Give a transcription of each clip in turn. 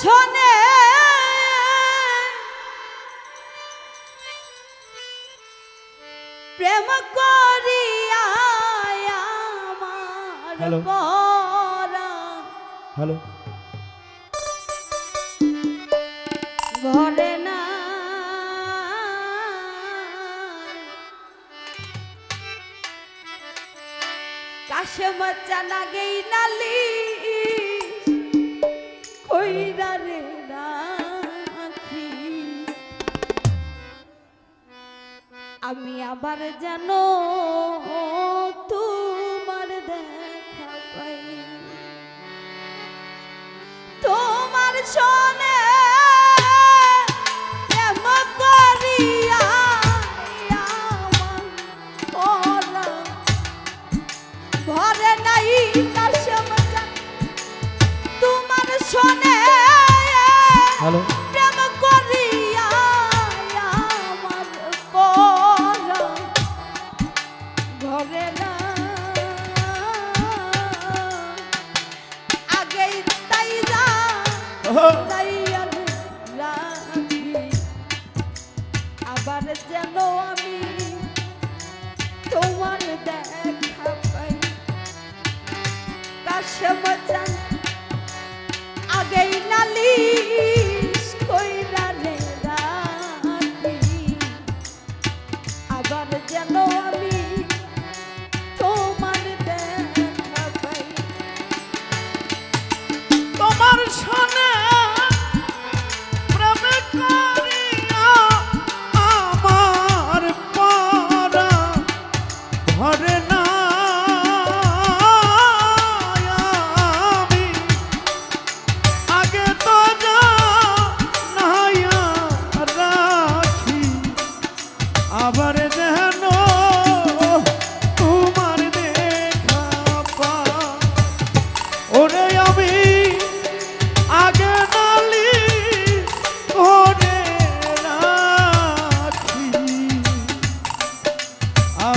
শোনে। প্রেম করিয়া hello hello ঘরে না। কাশে মচ্চা না গেই নালি। আমি আবার যেন তোমার দেখা পাই। তোমার সনে 하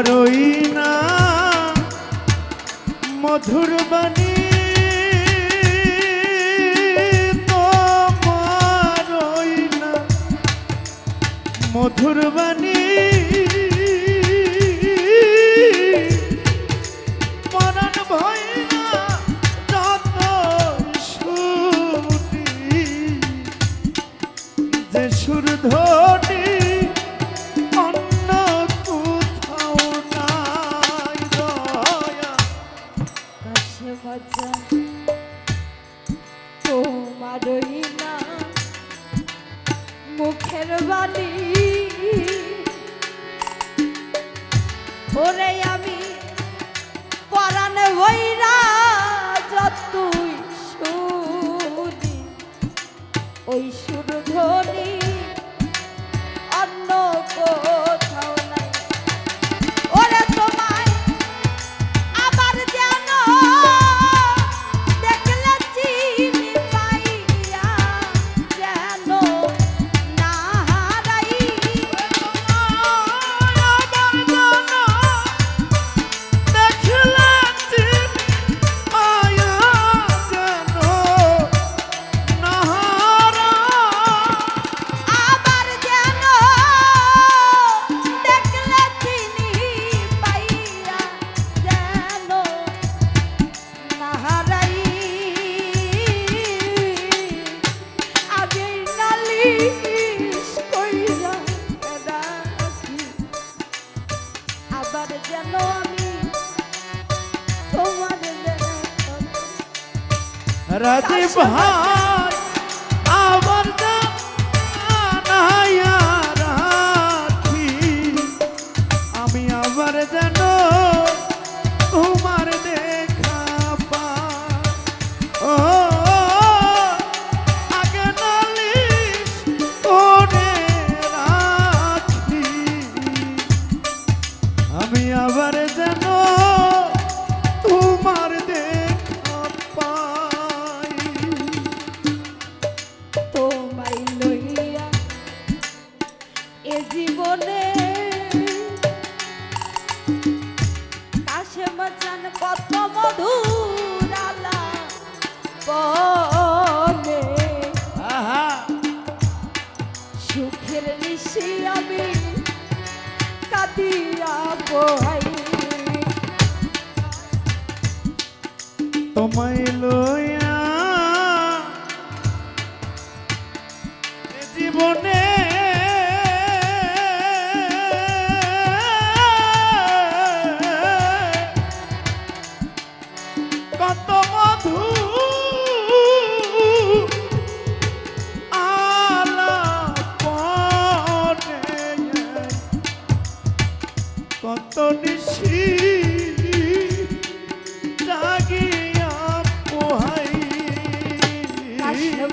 পারই না। মধুর বাণী তোমারই না। মধুর বাণী সুর ধর মুখের বাণী ওরে আমি পরান বৈরা যত তুই ওই সুর राज भाई for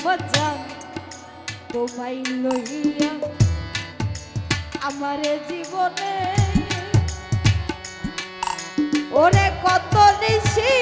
সজান তোমাই লইয়া আমার জীবনে। অনেক কত নিশি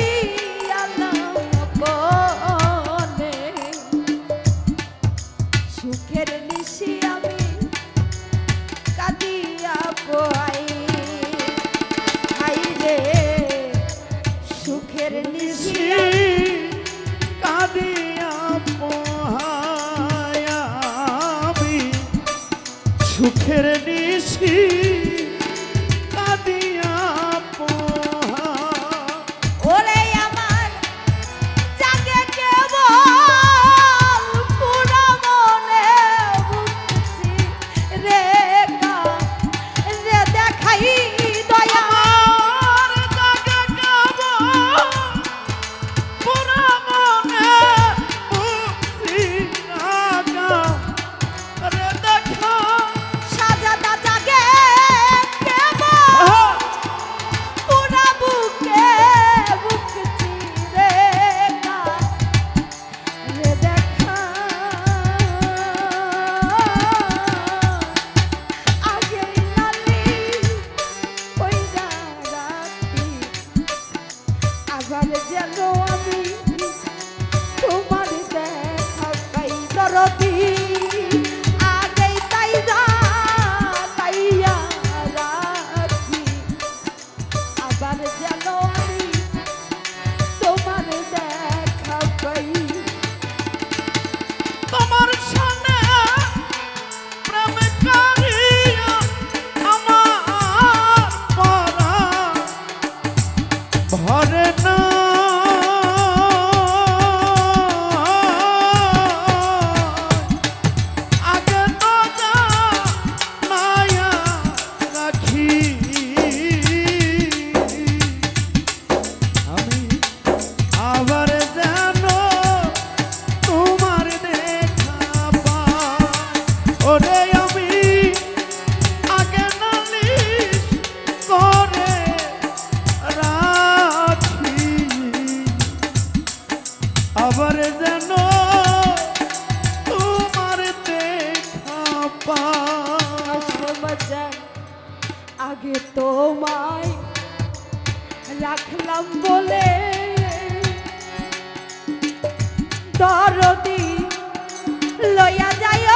লইয়া যায়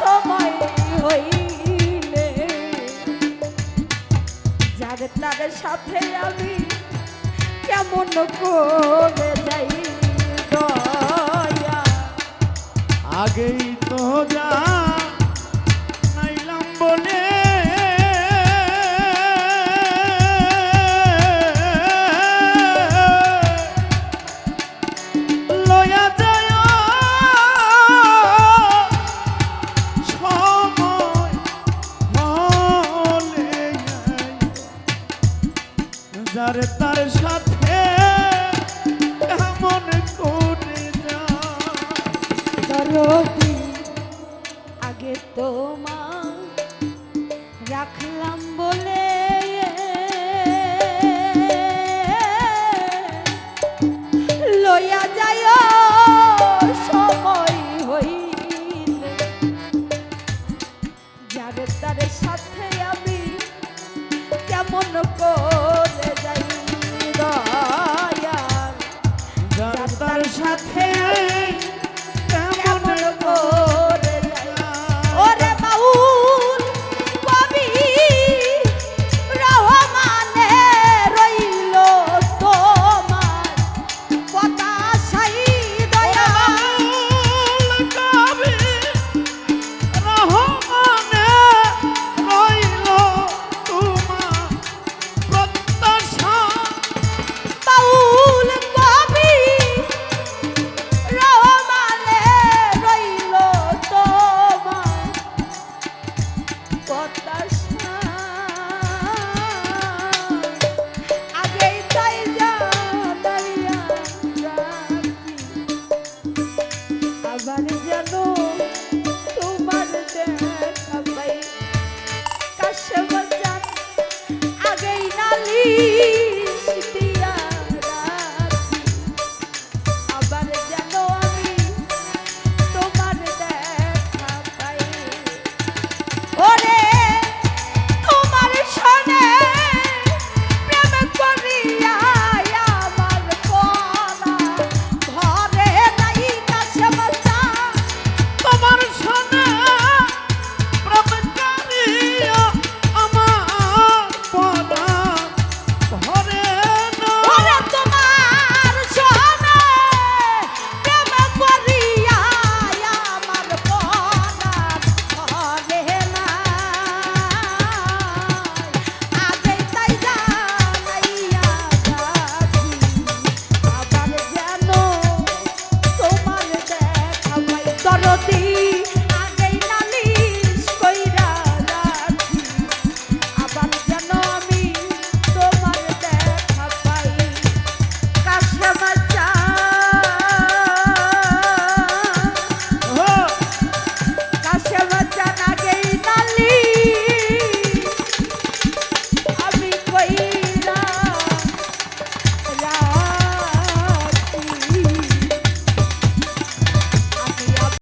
সময় হইলে। যাদের তাদের সাথে আমি কেমন করে যাই দয়া। আগেই তো যা তোমা রাখলাম বলে